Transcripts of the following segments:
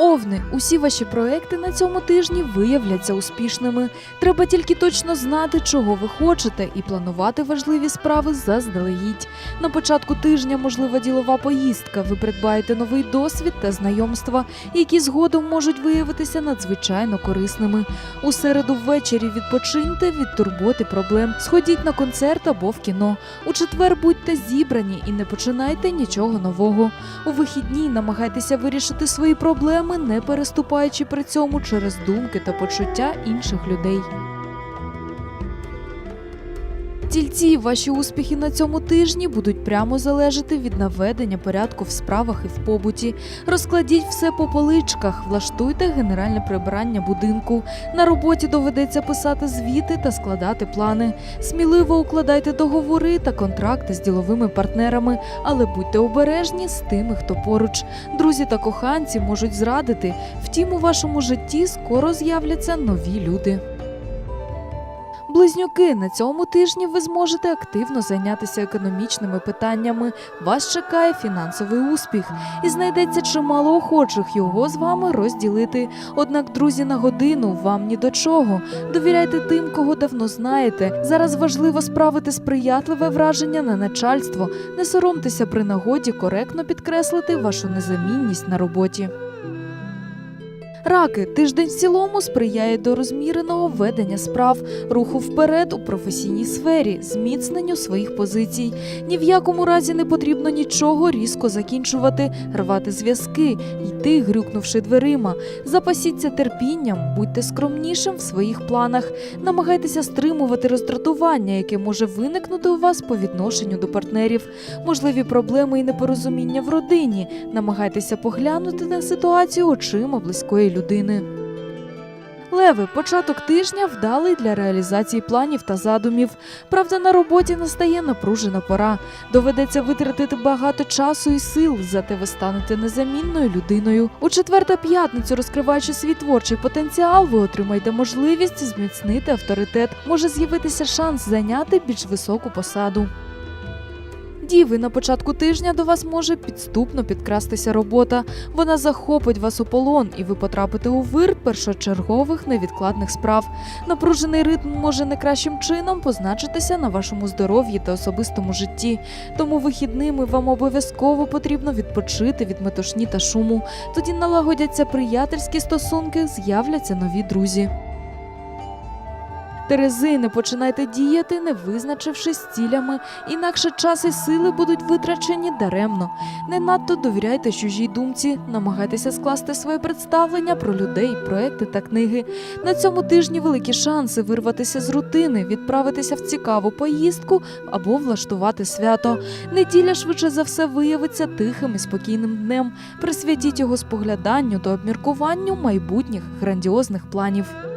Овни, усі ваші проекти на цьому тижні виявляться успішними. Треба тільки точно знати, чого ви хочете, і планувати важливі справи заздалегідь. На початку тижня можлива ділова поїздка. Ви придбаєте новий досвід та знайомства, які згодом можуть виявитися надзвичайно корисними. У середу ввечері відпочиньте від турботи проблем. Сходіть на концерт або в кіно. У четвер будьте зібрані і не починайте нічого нового. У вихідні намагайтеся вирішити свої проблеми, не переступаючи при цьому через думки та почуття інших людей. Тільці, ваші успіхи на цьому тижні будуть прямо залежати від наведення порядку в справах і в побуті. Розкладіть все по поличках, влаштуйте генеральне прибирання будинку. На роботі доведеться писати звіти та складати плани. Сміливо укладайте договори та контракти з діловими партнерами, але будьте обережні з тими, хто поруч. Друзі та коханці можуть зрадити. Втім, у вашому житті скоро з'являться нові люди. Близнюки на цьому тижні ви зможете активно зайнятися економічними питаннями. Вас чекає фінансовий успіх, і знайдеться чимало охочих його з вами розділити. Однак, друзі, на годину вам ні до чого. Довіряйте тим, кого давно знаєте. Зараз важливо справити сприятливе враження на начальство. Не соромтеся при нагоді коректно підкреслити вашу незамінність на роботі. Раки тиждень в цілому сприяє до розміреного ведення справ, руху вперед у професійній сфері, зміцненню своїх позицій. Ні в якому разі не потрібно нічого різко закінчувати, рвати зв'язки, йти, грюкнувши дверима. Запасіться терпінням, будьте скромнішим в своїх планах, намагайтеся стримувати роздратування, яке може виникнути у вас по відношенню до партнерів, можливі проблеми і непорозуміння в родині. Намагайтеся поглянути на ситуацію очима близької людини. Леви, початок тижня вдалий для реалізації планів та задумів. Правда, на роботі настає напружена пора. Доведеться витратити багато часу і сил, зате ви станете незамінною людиною. У четвер п'ятницю, розкриваючи свій творчий потенціал, ви отримаєте можливість зміцнити авторитет. Може з'явитися шанс зайняти більш високу посаду. Діви, на початку тижня до вас може підступно підкрастися робота. Вона захопить вас у полон, і ви потрапите у вир першочергових невідкладних справ. Напружений ритм може не кращим чином позначитися на вашому здоров'ї та особистому житті. Тому вихідними вам обов'язково потрібно відпочити від метушні та шуму. Тоді налагодяться приятельські стосунки, з'являться нові друзі. Терези, починайте діяти, не визначившись цілями, інакше час і сили будуть витрачені даремно. Не надто довіряйте чужій думці, намагайтеся скласти своє представлення про людей, проекти та книги. На цьому тижні великі шанси вирватися з рутини, відправитися в цікаву поїздку або влаштувати свято. Неділя швидше за все виявиться тихим і спокійним днем. Присвятіть його спогляданню та обміркуванню майбутніх грандіозних планів.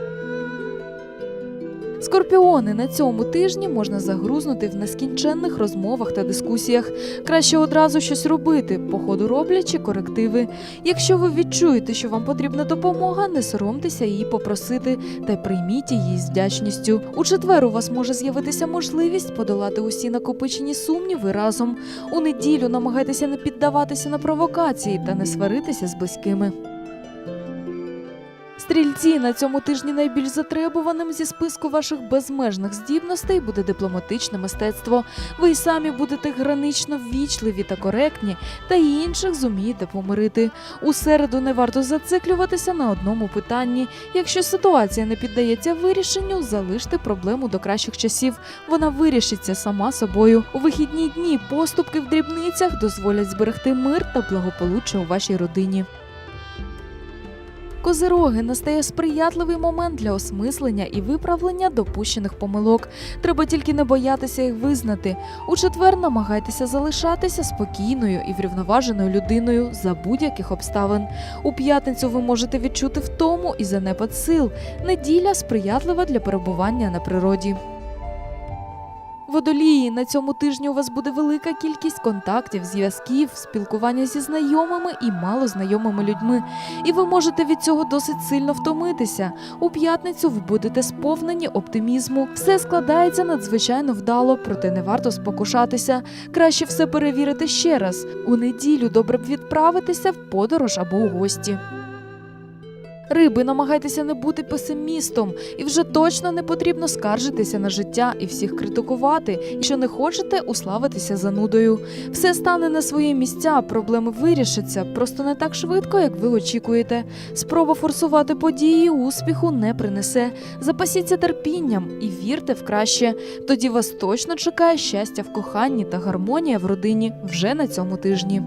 Скорпіони на цьому тижні можна загрузнути в нескінченних розмовах та дискусіях. Краще одразу щось робити, по ходу роблячи корективи. Якщо ви відчуєте, що вам потрібна допомога, не соромтеся її попросити та прийміть її з вдячністю. У четвер у вас може з'явитися можливість подолати усі накопичені сумніви разом. У неділю намагайтеся не піддаватися на провокації та не сваритися з близькими. Стрільці на цьому тижні найбільш затребуваним зі списку ваших безмежних здібностей буде дипломатичне мистецтво. Ви й самі будете гранично ввічливі та коректні, та й інших зумієте помирити. У середу не варто зациклюватися на одному питанні. Якщо ситуація не піддається вирішенню, залиште проблему до кращих часів. Вона вирішиться сама собою. У вихідні дні поступки в дрібницях дозволять зберегти мир та благополуччя у вашій родині. Козироги настає сприятливий момент для осмислення і виправлення допущених помилок. Треба тільки не боятися їх визнати. У четвер намагайтеся залишатися спокійною і врівноваженою людиною за будь-яких обставин. У п'ятницю ви можете відчути втому і занепад сил. Неділя сприятлива для перебування на природі. Водолії на цьому тижні у вас буде велика кількість контактів, зв'язків, спілкування зі знайомими і малознайомими людьми. І ви можете від цього досить сильно втомитися. У п'ятницю ви будете сповнені оптимізму. Все складається надзвичайно вдало, проте не варто спокушатися. Краще все перевірити ще раз. У неділю добре б відправитися в подорож або у гості. Риби, намагайтеся не бути песимістом, і вже точно не потрібно скаржитися на життя і всіх критикувати, якщо не хочете уславитися занудою. Все стане на свої місця, проблеми вирішаться, просто не так швидко, як ви очікуєте. Спроба форсувати події успіху не принесе. Запасіться терпінням і вірте в краще. Тоді вас точно чекає щастя в коханні та гармонія в родині вже на цьому тижні.